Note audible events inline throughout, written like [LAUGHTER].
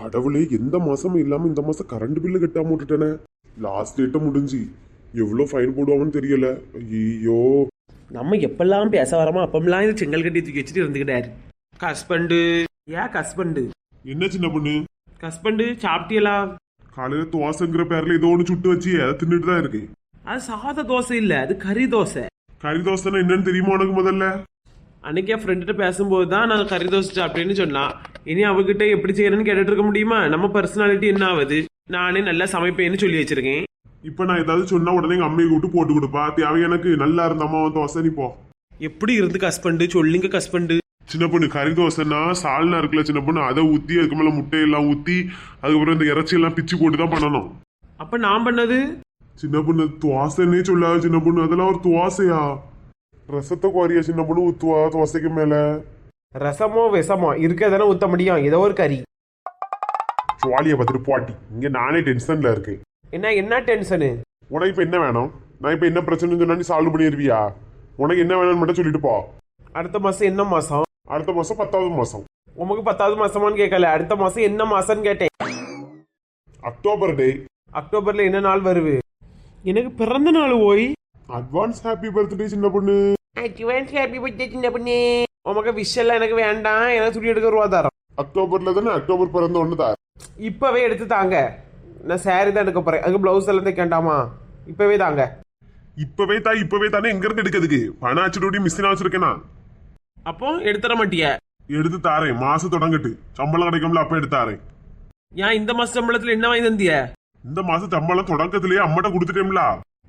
கடவுளே எந்த மாசமும் இல்லாம இந்த மாசம் கரண்ட் பில்லு கட்டாம விட்டுட்டேனே. லாஸ்ட் டேட்ட முடிஞ்சு. எவ்வளோ ஃபைன் போடுவாங்கன்னு தெரியல. ஐயோ நம்ம எப்பெல்லாம் பேச வரமோ அப்பமெல்லாம் இந்த செங்கல் கட்டி தூக்கி வச்சுட்டு இருந்துக்கிட்டாரு ஹஸ்பண்டு ஏன் ஹஸ்பண்டு என்ன சின்ன பொண்ணு? ஹஸ்பண்டு சாப்பிட்டியலா? காலையில தோசைங்கிற பேர்ல ஏதோ ஒன்று சுட்டு வச்சு அதை தின்னுட்டு தான் இருக்கு. அது சாத தோசை இல்ல அது கறி தோசை. கறி தோசைன்னா என்னன்னு தெரியுமா உனக்கு முதல்ல? அன்னைக்கு என் ஃப்ரெண்ட்ட பேசும்போது தான் நான் கறி தோசை சாப்பிட்டேன்னு சொன்னான். இனி அவகிட்ட எப்படி செய்யறேன்னு கேட்டுட்டு இருக்க முடியுமா? நம்ம பர்சனாலிட்டி என்ன ஆகுது? நானே நல்லா சமைப்பேன்னு சொல்லி வச்சிருக்கேன். இப்ப நான் ஏதாவது சொன்னா உடனே எங்க அம்மையை கூப்பிட்டு போட்டு கொடுப்பா. தேவை எனக்கு. நல்லா இருந்தம்மா தோசை நீ போ. எப்படி இருந்து ஹஸ்பண்டு சொல்லுங்க ஹஸ்பண்டு சின்ன பொண்ணு கறி தோசைன்னா சால்னா இருக்குல்ல சின்ன பொண்ணு அதை ஊத்தி அதுக்கு மேல முட்டையெல்லாம் ஊத்தி அதுக்கப்புறம் இந்த இறைச்சி எல்லாம் பிச்சு போட்டு தான் பண்ணணும். அப்ப நான் பண்ணது? சின்ன பொண்ணு துவாசைன்னே சொல்லாது சின்ன பொண்ணு. அதெல்லாம் ஒரு துவாசையா ரசத்தை குவாரியா சின்ன பொண்ணு ஊத்துவா தோசைக்கு மேல? ரசமோ விஷமோ இருக்கதானே ஊத்த முடியும். ஏதோ ஒரு கறி. சுவாலிய பார்த்துட்டு போட்டி இங்க நானே டென்ஷன்ல இருக்கேன். என்ன என்ன டென்ஷனு? உனக்கு இப்ப என்ன வேணும்? நான் இப்ப என்ன பிரச்சனைன்னு சொன்னா நீ சால்வ் பண்ணிடுவியா உனக்கு என்ன வேணும்னு மட்டும் சொல்லிட்டு போ. அடுத்த மாசம் என்ன மாசம்? அடுத்த மாசம் பத்தாவது மாசம். உமக்கு பத்தாவது மாசமான்னு கேட்கல அடுத்த மாசம் என்ன மாசம்னு கேட்டேன். அக்டோபர் டே. அக்டோபர்ல என்ன நாள் வருது? எனக்கு பிறந்த நாள் ஓய். அட்வான்ஸ் ஹாப்பி பர்த்டே சின்ன பொண்ணு. அட்வான்ஸ் ஹாப்பி பர்த்டே சின்ன பண்ணி உமக்கு விஷ் எல்லாம் எனக்கு வேண்டாம் எனக்கு துணி எடுக்க ரூபா தரோம் அக்டோபர்ல தானே அக்டோபர் பிறந்த ஒன்று தான் இப்பவே எடுத்து தாங்க நான் saree தான் எடுக்க போறேன் அங்கே பிளவுஸ் எல்லாம் தைக்கண்டாமா இப்பவே தாங்க இப்பவே தான் இப்பவே தானே எங்க இருந்து எடுக்கிறதுக்கு பணம் அச்சுடி மிஷினா வச்சிருக்கேனா அப்போ எடுத்துற மாட்டிய எடுத்து தாரேன் மாசம் தொடங்கட்டு சம்பளம் கிடைக்கும்ல அப்ப எடுத்து தாரேன் ஏன் இந்த மாச சம்பளத்துல என்ன வாங்கி தந்திய இந்த மாசம் சம்பளம் தொடக்கத்திலேயே அம்மாட்ட கொடுத்துட்டேம்ல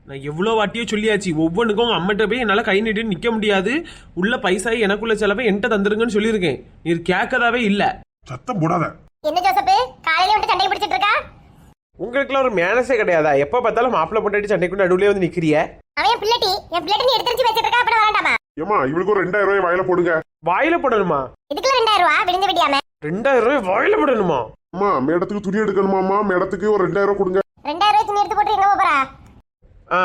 நான் எவ்வளோ வாட்டியோ சொல்லியாச்சு. ஒவ்வொன்றுக்கும் உங்க அம்மாட்ட போய் என்னால் கை நீட்டு நிற்க முடியாது. உள்ள பைசா எனக்குள்ள செலவை என்கிட்ட தந்துருங்கன்னு சொல்லியிருக்கேன். நீர் கேட்கதாவே இல்லை. சத்தம் போடாத. என்ன ஜோசப்பு? காலையில விட்டு சண்டை பிடிச்சிட்டு இருக்கா உங்களுக்குலாம் ஒரு மேனஸே கிடையாதா? எப்போ பார்த்தாலும் மாப்பிள்ளை பொண்டாட்டி சண்டைக்கு நடுவுலயே வந்து நிக்கிறிய? அவன் என் பிள்ளட்டி. என் பிள்ளட்டி நீ எடுத்து வச்சிட்டு இருக்கா அப்புறம் வரண்டாமா? ஏமா இவளுக்கு ஒரு ரெண்டாயிரம் ரூபாய் வாயில போடுங்க. வாயில போடணுமா? இதுக்குள்ள ரெண்டாயிரம் ரூபா? விழுந்து விடியாம ரெண்டாயிரம் ரூபாய் வாயில போடணுமா? அம்மா மேடத்துக்கு துணி எடுக்கணுமாம்மா. மேடத்துக்கு ஒரு ரெண்டாயிரம் ரூபாய் கொடுங்க. ரெண்டாயிரம் ரூபாய் துணி எடுத்து போட்டு எங்க போறா? ஆ.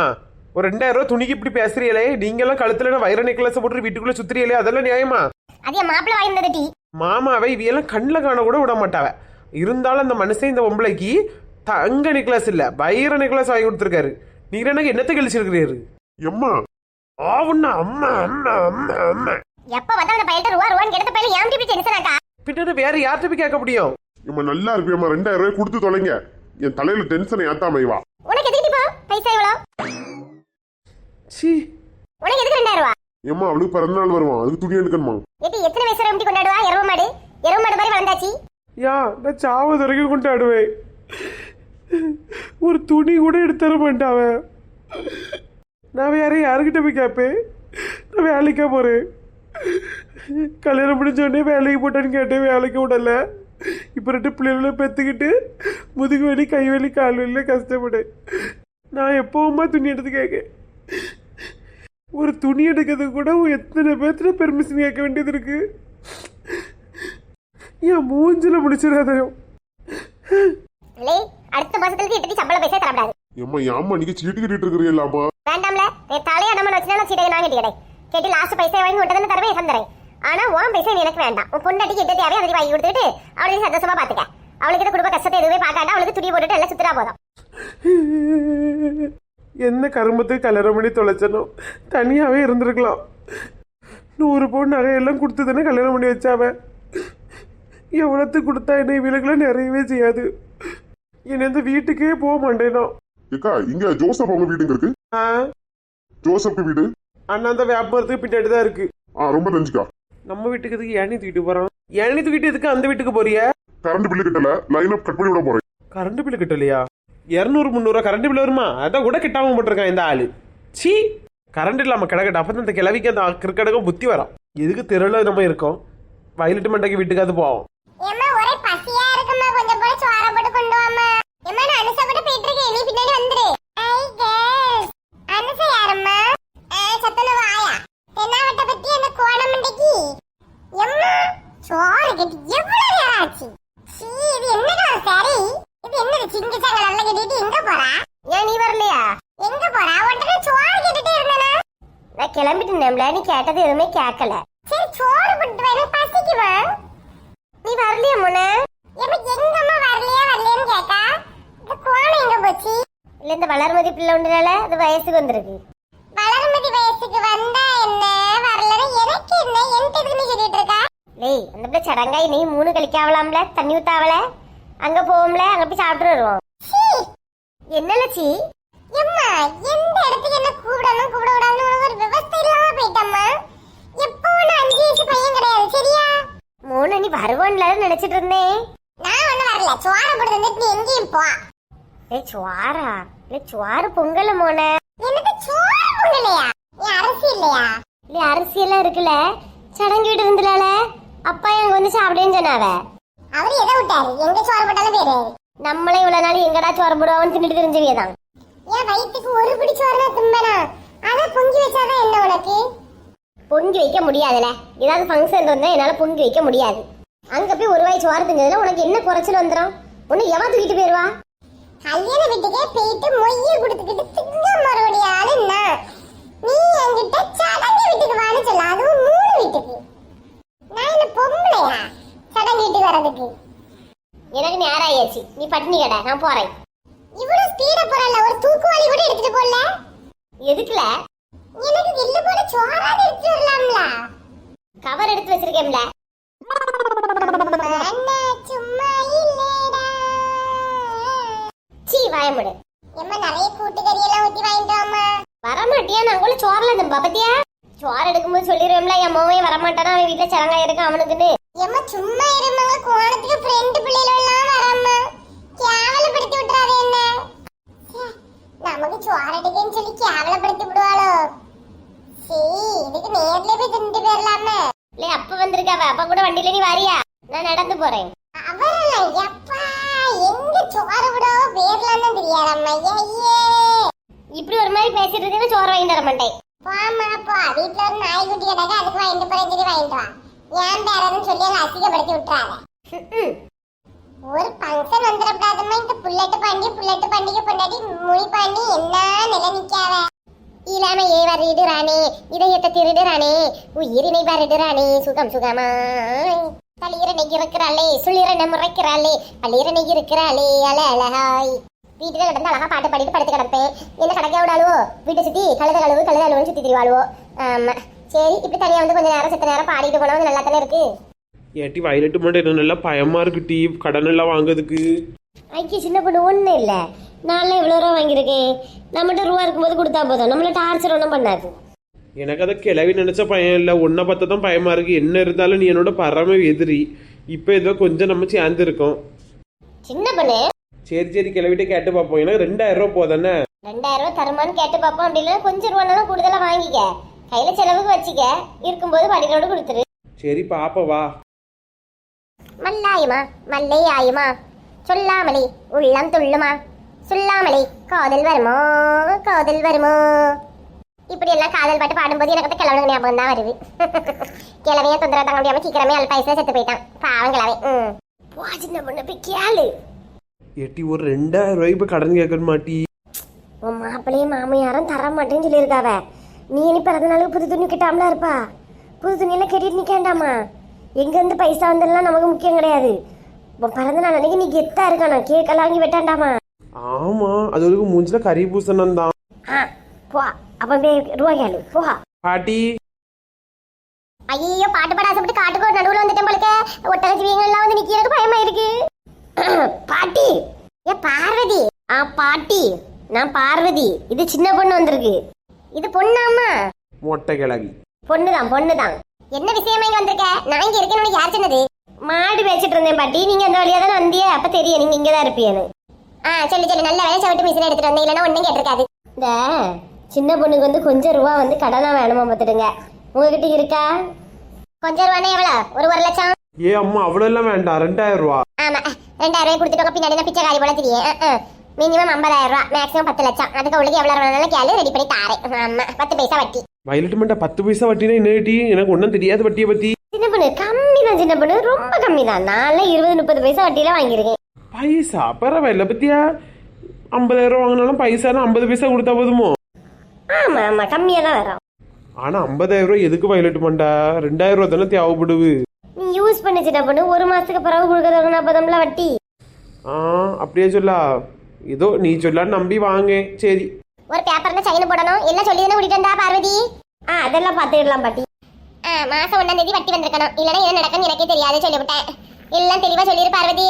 ஒரு ரெண்டாயிரம் ரூபாய் துணிக்கு இப்படி பேசுறீங்களே? நீங்கெல்லாம் கழுத்துல வைர நெக்லஸ் போட்டு வீட்டுக்குள்ள சுத்துறீங்களே? அதெல்லாம் நியாயமா? அது மாப்பிள்ள வாங்கினது டி. மாமாவை இவையெல்லாம் கண்ணில் காண கூட விட மாட்டாவ. இருந்தாலும் அந்த மனுஷன் இந்த பொம்பளைக்கு தங்க நெக்லஸ் இல்ல வைர நெக்லஸ் வாங்கி கொடுத்துருக்காரு. நீங்க எனக்கு என்னத்தை கழிச்சிருக்கிறீரு? எம்மா. ஆவுன்னா அம்மா அம்மா அம்மா அம்மா. எப்ப வந்தா அந்த பையிட்ட ரூபா ரூபான்னு எடுத்த பையில ஏன் இப்படி டென்ஷன் பின்னாடி வேற யார்கிட்ட போய் கேட்க முடியும்? இம்மா நல்லா இருப்பியம்மா ரெண்டாயிரம் ரூபாய் கொடுத்து தொலைங்க. என் தலையில டென்ஷனை ஏத்தாம வா உனக்கு எதுக்கு பைசா எவ்வளோ? சி. உனக்கு எதுக்கு ரெண்டாயிரம் ரூபா ஏம்மா அவளுக்கு பிறந்த நாள் வருவான். அதுக்கு துணி எடுக்கணுமா? எட்டி எத்தனை வயசு எப்படி கொண்டாடுவா? எருவ மாடு? எருவ மாடு மாதிரி வளர்ந்தாச்சு? யா நான் சாவது வரைக்கும் கொண்டாடுவேன். ஒரு துணி கூட எடுத்து தர மாட்டாவ நான் வேற யாருக்கிட்ட போய் கேட்பேன் நான் வேலைக்கா போறேன். கல்யாணம் முடிஞ்ச உடனே வேலைக்கு போட்டேன்னு கேட்டேன் வேலைக்கு விடல. இப்போ ரெண்டு பிள்ளைகளை பெற்றுக்கிட்டு முதுகு வலி கை வலி கால் வலியில் கஷ்டப்படேன் நான் எப்பவுமா துணி எடுத்து கேட்க. ஒரு துணி எடுக்கிறதுக்கு கூட எத்தனை பேர்த்துல பெர்மிஷன் கேட்க வேண்டியது இருக்கு? என் மூஞ்சில முடிச்சிடாதையும் இல்லை அடுத்த மாசத்துக்கு இட்டு சம்பள பைசா தரப்படாது ஏம்மா ஏம்மா நீங்க சீட்டு கட்டிட்டு வேண்டாம்ல நீ தலையா நம்ம வச்சுனா சீட்டை நான் கேட்டுக்கிறேன் கேட்டு லாஸ்ட் பைசா வாங்கி உண்டதை தரவே தரேன்? ஆனா உன் பைசா எனக்கு வேண்டாம். உன் பொண்டாட்டிக்கு தேவையோ அதை வாங்கி கொடுத்துட்டு அவளை நீ சந்தோஷமா பாத்துக்க. அவளுக்கு குடும்ப கஷ்டத்தை எதுவுமே பார்க்காண்டா அவளுக்கு துணி போட்டுட்டு எல்லாம் சுத்துறா போதும். என்ன கருமத்துக்கு கல்யாணம் பண்ணி தொலைச்சனோ? தனியாவே இருந்திருக்கலாம். நூறு பவுன் நகையெல்லாம் கொடுத்து தானே கல்யாணம் பண்ணி வச்சாவ? எவ்வளோத்துக்கு கொடுத்தா என்ன இவளுக்கெல்லாம் நிறையவே செய்யாது. என்னை இந்த வீட்டுக்கே போக மாட்டேனோ? ஏக்கா இங்க ஜோசப் அவங்க வீடுங்க இருக்கு? ஆ? ஜோசப்க்கு வீடு? அண்ணா அந்த வியாபாரத்துக்கு பின்னாடி தான் இருக்கு. ஆ ரொம்ப நஞ்சுக்கா. நம்ம வீட்டுக்கு எதுக்கு ஏணி தூக்கிட்டு போறான் ஏணி தூக்கிட்டு எதுக்கு அந்த வீட்டுக்கு போறிய? கரண்ட் பில்லு கிட்டல லைன் அப் கட் பண்ணி விட போறேன். கரண்ட் பில்லு கிட்டலையா? இரநூறு முந்நூறுவா கரண்ட் பில் வருமா? அதான் கூட கிட்டாமல் போட்டிருக்கான் இந்த ஆளு. சீ! கரண்ட் இல்லாமல் கிடக்கட்டு அப்போ இந்த கிளவிக்கு அந்த கிரிக்கெட்டுக்கும் புத்தி வரும். எதுக்கு தெருவில் நம்ம இருக்கோம்? வயலட்டு மண்டைக்கு வீட்டுக்காவது போவோம். சொல்றது எதுவுமே கேட்கல. சரி சோறு போட்டு வேணும் பசிக்குமா நீ வரலையா முனு? எங்க அம்மா வரலையா வரலையான்னு கேட்டா? இந்த கோலம் எங்க போச்சு? இல்ல இந்த வளர்மதி பிள்ளை ஒன்றுனால அது வயசுக்கு வந்திருக்கு. வளர்மதி வயசுக்கு வந்தா என்ன? வரலன்னா எனக்கு என்ன? என் தெரிஞ்சு சொல்லிட்டு இருக்கா? டேய் அந்த பிள்ளை சடங்காய் நீ மூணு கழிக்காவலாம்ல தண்ணி ஊத்தாவல? அங்க போவோம்ல அங்க போய் சாப்பிட்டு வருவோம். என்ன லட்சி எம்மா எந்த இடத்துக்கு என்ன கூப்பிடணும் கூப்பிட விடாதுன்னு போயிட்டம்மா எப்போ ஒண்ணு அஞ்சு வயசு பையன் கிடையாது சரியா? மூணு நீ வருவோன்ல நினைச்சிட்டு இருந்தேன் நான் ஒண்ணு வரல. சோற போட்டு வந்துட்டு நீ எங்கேயும் போ. ஏய் சுவாரா? இல்ல சுவாறு பொங்கல மோன? எனக்கு பொங்கலையா? நீ அரிசி இல்லையா? இல்ல அரிசி எல்லாம் இருக்குல்ல. சடங்கு வீட்டு இருந்துலால அப்பா எங்க வந்து சாப்பிடுன்னு சொன்னாவ. அவர் எதை விட்டாரு? எங்க சோறு போட்டாலும் நம்மளே இவ்வளவு நாள் எங்கடா சோறு போடுவோம்னு தின்னுட்டு தெரிஞ்சவியதான் என் வயிற்றுக்கு ஒரு பிடி சோறு தும்பனா? அதை பொங்கி வச்சாதான் என்ன உனக்கு? பொங்கி வைக்க முடியாதுல. ஏதாவது ஃபங்க்ஷன் இருந்தா என்னால பொங்கி வைக்க முடியாது. அங்க போய் ஒரு வாய் சோறு திங்கிறதுல உனக்கு என்ன குறைச்சல் வந்துடும் ஒண்ணு எவன் தூக்கிட்டு போயிருவா? கல்யாண வீட்டுக்கே போயிட்டு மொய்ய கொடுத்துக்கிட்டு திங்க மறுபடியும் ஆளு நான் நீ என்கிட்ட சடங்கு வீட்டுக்கு வான்னு சொல்ல. அதுவும் மூணு வீட்டுக்கு. நான் என்ன பொம்பளையா? சடங்கு வீட்டுக்கு வர்றதுக்கு. எனக்கு நேரம் ஆயாச்சு நீ பட்டினி கடை நான் போறேன். இவ்வளவு ஸ்பீட போறல ஒரு தூக்குவாளி கூட எடுத்துட்டு போல. எதுக்குல? எனக்கு எள்ளு போல சோறாவது எடுத்துட்டு வரலாம்ல. கவர் எடுத்து வச்சிருக்கேன்ல அண்ணா சும்மா இல்லடா. சீ வாயமுடு எம்மா நிறைய கூட்டுக்கறி எல்லாம் ஊத்தி வாங்கிட்டு வாம்மா. வரமாட்டியா? நான் கூட சோறுல இந்த பத்தியா சோறு எடுக்கும்போது சொல்லிடுவேன்ல என் மோவே வரமாட்டானா அவன் வீட்டுல சடங்கா இருக்கு அவனுக்குன்னு. எம்மா சும்மா இருமாங்க கோணத்துக்கு ஃப்ரெண்டு பிள்ளைகள் எல்லாம் வரம்மா. கேவலப்படுத்தி விட்டுறாரு என்ன? நமக்கு சோறடிக்கன்னு சொல்லி கேவலப்படுத்தி விடுவாளோ இதுக்கு நேர்ல போய் தின்னுட்டு போயிடலாமே இல்ல அப்ப வந்திருக்காவ. அப்ப கூட வண்டியில நீ வாரியா? நான் நடந்து போறேன். அவரெல்லாம் எப்பா எங்க சோறு விடவோ பேர்லாம் தெரியாதம்மா ஐயே. இப்படி ஒரு மாதிரி பேசிட்டு இருக்கேன்னு சோறு வாங்கி தர மாட்டேன். போம்மா போ. வீட்டுல ஒரு நாய்க்குட்டி கிடக்கு அதுக்கு வாங்கிட்டு போறேன் சொல்லி வாங்கிட்டு வா. ஏன் பேரன்னு சொல்லி அதை அசிங்கப்படுத்தி விட்டுறாத. ஒரு ஃபங்க்ஷன் வந்துடக்கூடாதுமா இந்த புல்லட்டு பாண்டி புல்லட்டு பாண்டிக்கு பொண்டாட்டி முனி பாண்டி என்ன நிலை நிக்காவ இளமை ஏ வருடுறானே இதயத்தை திருடுறானே உயிரினை வருடுறானே சுகம் சுகமாய் தளிரனை இருக்கிறாளே சுளிரனை முறைக்கிறாளே பள்ளிரனை இருக்கிறாளே அல அழகாய் வீட்டுல கிடந்து அழகா பாட்டு பாடிட்டு படுத்து கிடப்பேன். என்ன கடைக்க விடாளுவோ வீட்டை சுத்தி கழுத கழுவு கழுத கழுவுன்னு சுத்தி திரிவாளுவோ ஆமா. சரி இப்படி தனியா வந்து கொஞ்ச நேரம் செத்த நேரம் பாடிட்டு போனா வந்து நல்லா தானே இருக்கு? ஏட்டி வயலட்டு மட்டும் நல்லா பயமா இருக்கு டீ. கடன் எல்லாம் வாங்குறதுக்கு. ஐக்கிய சின்ன பொண்ணு ஒன்றும் இல்லை. நான்லாம் இவ்வளோ ரூபா வாங்கியிருக்கேன். நம்மகிட்ட ரூபா இருக்கும்போது கொடுத்தா போதும். நம்மள டார்ச்சர் ஒன்றும் பண்ணாது. எனக்கு அதை கிளவி நினைச்ச பயம் இல்லை. உன்னை பார்த்தா தான் பயமா இருக்கு. என்ன இருந்தாலும் நீ என்னோட பரம எதிரி. இப்போ ஏதோ கொஞ்சம் நம்ம சேர்ந்து இருக்கோம். சின்ன பொண்ணு. சரி சரி கிளவிட்ட கேட்டு பார்ப்போம். எனக்கு ரெண்டாயிரம் ரூபா போதானே ரெண்டாயிரம் ரூபா தருமான்னு கேட்டு பார்ப்போம். அப்படி இல்லைன்னா கொஞ்சம் ரூபானாலும் கூடுதலாக வாங்கிக்க. கையில் செலவுக்கு வச்சுக்க. இருக்கும்போது படிகளோடு கொடுத்துரு. சரி பாப்பா வா. மல்லாயுமா? மல்லை ஆயுமா சொல்லாமலே உள்ளம் துள்ளுமா? சொல்லாமலே. காதல் வருமோ? காதல் வருமோ? இப்படி எல்லாம் காதல் பாட்டு பாடும்போது எனக்கு கிழவனுக்கு ஞாபகம் தான் வருது. [LAUGHS] கிழவையும் தொந்தரவு தாங்க முடியாம சீக்கிரமே அல்பாயசுல செத்து போயிட்டான். பாவம் கிழவை ம். சின்ன பொண்ணு போய் கேளு. ஏட்டி ஒரு ரெண்டாயிரம் ரூபாய்க்கு இப்போ கடன் கேட்க மாட்டி உன் மாப்பிள்ளையும் மாமியாரும் தர மாட்டேன்னு சொல்லியிருக்காவ. நீ இனி பிறந்த நாளுக்கு புது துணி கிட்டாமலா இருப்பா? புது துணியெல்லாம் கட்டிட்டு நிற்கேண்டாமா எங்கேருந்து பைசா வந்தெல்லாம் நமக்கு முக்கியம் கிடையாது. பிறந்த நாள் அன்னைக்கு நீ கெத்தா இருக்கணும் கேக்கெல்லாம் வாங்கி வெட்டாண்டாமா? ஆமா அது ஒரு மூஞ்சில கறி பூசணம் தான். போ அப்ப ரூபா கேளு போ. பாட்டி. ஐயோ பாட்டு பாட ஆசைப்பட்டு காட்டுக்கு நடுவுல வந்துட்டேன் போலக்க. ஒட்டகச்சிவியங்கள்லாம் வந்து நிக்கிறதுக்கு பயமா இருக்கு. பாட்டி ஏ பார்வதி. ஆ பாட்டி நான் பார்வதி. இது சின்ன பொண்ணு வந்திருக்கு. இது பொண்ணாமா மொட்டை கிளவி பொண்ணுதான் பொண்ணுதான். என்ன விஷயமா இங்க வந்திருக்க? நான் இங்க இருக்கேன்னு யார் சொன்னது? மாடு பேசிட்டு இருந்தேன் பாட்டி. நீங்க அந்த வழியா தானே வந்தியே அப்ப தெரியும் நீங்க இங்க தான் இருப்பீன்னு ஆ சொல்லி சொல்லி. நல்ல வேலை சவிட்டு மிஷின் எடுத்துட்டு வந்தேன். இல்லைன்னா ஒண்ணும் கேட்டிருக்காது. இந்த சின்ன பொண்ணுக்கு வந்து கொஞ்சம் ரூபா வந்து கடனா வேணுமா பார்த்துடுங்க. உங்ககிட்ட இருக்கா? கொஞ்சம் ரூபானா எவ்வளோ? ஒரு ஒரு லட்சம்? ஏ அம்மா அவ்வளோ எல்லாம் வேண்டாம். ரெண்டாயிரம் ரூபா. ஆமா. ரெண்டாயிரம் ரூபாய் கொடுத்துட்டு பின்னாடி தான் பிச்சைக்காரி போல தெரியும். மினிமம் ஐம்பதாயிரம் ரூபா. மேக்ஸிமம் பத்து லட்சம். அதுக்கு அவளுக்கு எவ்வளவு வேணாலும் கேளு. ரெடி பண்ணி தாரேன். ஆமா. பத்து பைசா வட்டி. வயலட்டு மண்டா பத்து பைசா வட்டினா என்ன டீ? எனக்கு ஒன்றும் தெரியாது வட்டியை பத்தி. சின்ன பொண்ணு கம்மி தான் சின்ன பொண்ணு. ரொம்ப கம்மி தான் நான்லாம் இருபது முப்பது பைசா வட்டியில வாங்கியிருக்கேன். பைசா பரவாயில்ல பத்தியா ஐம்பதாயிரம் வாங்கினாலும் பைசானா ஐம்பது பைசா கொடுத்தா போதுமோ ஆமா ஆமா கம்மியா தான் வரும் ஆனா ஐம்பதாயிரம் ரூபாய் எதுக்கு வயலட்டு மண்டா ரெண்டாயிரம் ரூபா தானே தேவைப்படுது நீ யூஸ் பண்ண சின்ன பொண்ணு ஒரு மாசத்துக்கு பிறகு கொடுக்கறது நாற்பதம்ல வட்டி ஆ அப்படியே சொல்லா ஏதோ நீ சொல்லான்னு நம்பி வாங்க சரி ஒரு பேப்பர்ல செயின் போடணும் எல்லாம் சொல்லி தானே கூட்டிட்டு பார்வதி ஆ அதெல்லாம் பார்த்துக்கலாம் பாட்டி ஆ மாசம் ஒன்னாம் தேதி வட்டி வந்திருக்கணும் இல்லைன்னா என்ன நடக்குன்னு எனக்கே தெரியாது சொல்லிவிட்டேன் எல்லாம் தெளிவா சொல்லிரு பார்வதி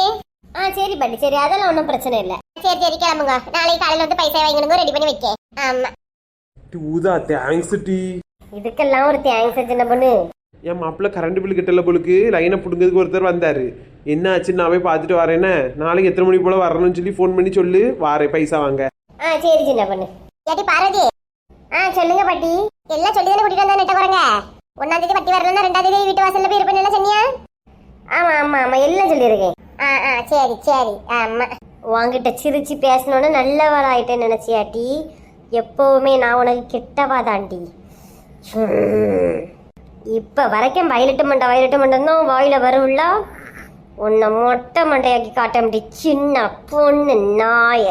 ஆ சரி பாட்டி சரி அதெல்லாம் ஒன்றும் பிரச்சனை இல்லை. சரி சரி கிளம்புங்க. நாளைக்கு காலையில வந்து பைசா வாங்கிடுங்க ரெடி பண்ணி வைக்க ஆமா. ஊதா தேங்க்ஸ் டி. இதுக்கெல்லாம் ஒரு தேங்க்ஸ் சின்ன பொண்ணு. என் மாப்பிள்ள கரண்ட் பில் கிட்டல பொழுக்கு லைனை பிடுங்கிறதுக்கு ஒருத்தர் வந்தாரு. என்ன ஆச்சுன்னு நான் போய் பார்த்துட்டு வரேனே நாளைக்கு எத்தனை மணி போல வரணும்னு சொல்லி ஃபோன் பண்ணி சொல்லு. வாரேன் பைசா வாங்க. ஆ சரி சின்ன பொண்ணு. ஏட்டி பார்வதி ஆ சொல்லுங்க பாட்டி. எல்லாம் சொல்லி தானே கூட்டிட்டு வந்தா நெட்ட போறங்க ஒன்னாம் தேதி வட்டி வரலன்னா ரெண்டாம் தேதி வீட்டு வாசல்ல போய் இருப்பேன் என்ன சொன்னியா? ஆமா ஆமா ஆமா எல்லாம் சொல்லியிருக்கேன். ஆ ஆ சரி சரி. ஆமா. உங்ககிட்ட சிரிச்சு பேசணுன்னு நல்லவளாயிட்டேன்னு நினைச்சியாட்டி? எப்பவுமே நான் உனக்கு கெட்டவா தாண்டி. இப்போ வரைக்கும் வயலட்டு மண்டை வயலட்டு மண்டம் தான் வாயில வரும்ல? உன்னை மொட்டை மண்டையாக்கி காட்ட முடியும் சின்ன பொண்ணு நாய.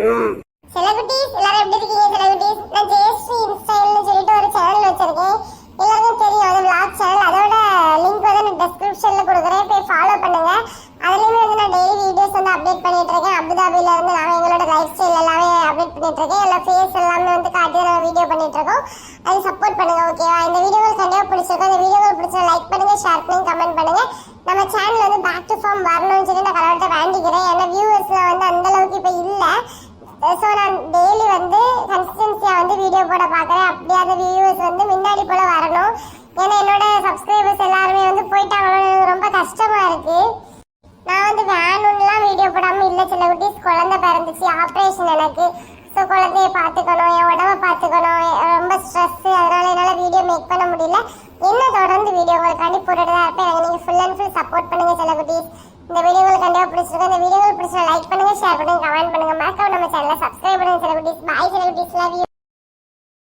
ம். செலகுட்டீஸ் எல்லாரும் எப்படி இருக்கீங்க? செலகுட்டீஸ் நான் ஜெயஸ்ரீ இன்ஸ்டைல்னு சொல்லிட்டு ஒரு சேனல் வச்சிருக்கேன். எல்லாருக்கும் தெரியும். அது விளாக் சேனல் அதோட லிங்க் வந்து நான் டெஸ்கிரிப்ஷனில் கொடுக்குறேன். போய் ஃபாலோ பண்ணுங்க. அதுலேயுமே வந்து நான் டெய்லி வீடியோஸ் வந்து அப்டேட் பண்ணிட்டு இருக்கேன். அபுதாபில இருந்து நான் எங்களோட லைஃப் ஸ்டைல் எல்லாமே அப்டேட் பண்ணிட்டு இருக்கேன். எல்லா ஃபேஸ் எல்லாமே வந்து காட்டி நான் வீடியோ பண்ணிட்டு இருக்கோம். அது சப்போர்ட் பண்ணுங்க ஓகேவா இந்த வீடியோவில் கண்டிப்பாக பிடிச்சிருக்கோம். இந்த வீடியோவில் பிடிச்சா லைக் பண்ணுங்க ஷேர் பண்ணுங்க கமெண்ட் பண்ணுங்க. நம்ம சேனல் வந்து பேக் டு ஃபார்ம் வரணும்னு சொல்லி நான் கடவுள்கிட்ட வேண்டிக்கிறேன். ஏன்னா வியூவர்ஸ்லாம் வந்து அந்த அளவுக்கு இப்போ இல்லை. ஸோ நான் டெய்லி வந்து கன்சிஸ்டன்சியாக வந்து வீடியோ போட பார்க்குறேன். அப்படியே அந்த வியூவர்ஸ் வந்து முன்னாடி போல வரணும். ஏன்னா என்னோட சப்ஸ்கிரைபர்ஸ் எல்லாருமே வந்து போயிட்டாங்களோ ரொம்ப கஷ்டமாக இருக்குது நான் வந்து வேணும்லாம் வீடியோ போடாமல் இல்லை சில குட்டீஸ். குழந்தை பிறந்துச்சு ஆப்ரேஷன் எனக்கு. ஸோ குழந்தைய பார்த்துக்கணும் என் உடம்ப பார்த்துக்கணும். ரொம்ப ஸ்ட்ரெஸ்ஸு அதனால என்னால் வீடியோ மேக் பண்ண முடியல. என்ன தொடர்ந்து வீடியோ உங்களுக்காண்டி போட்டுட்டு தான் இருப்பேன். எனக்கு நீங்கள் ஃபுல் அண்ட் ஃபுல் சப்போர்ட் பண்ணுங்க சில குட்டீஸ். இந்த வீடியோ கண்டிப்பாக பிடிச்சிருக்கோம். இந்த வீடியோ பிடிச்சா லைக் பண்ணுங்க ஷேர் பண்ணுங்க கமெண்ட் பண்ணுங்க. மறக்காம நம்ம சேனலை சப்ஸ்கிரைப் பண்ணுங்க சில பாய் சில லவ்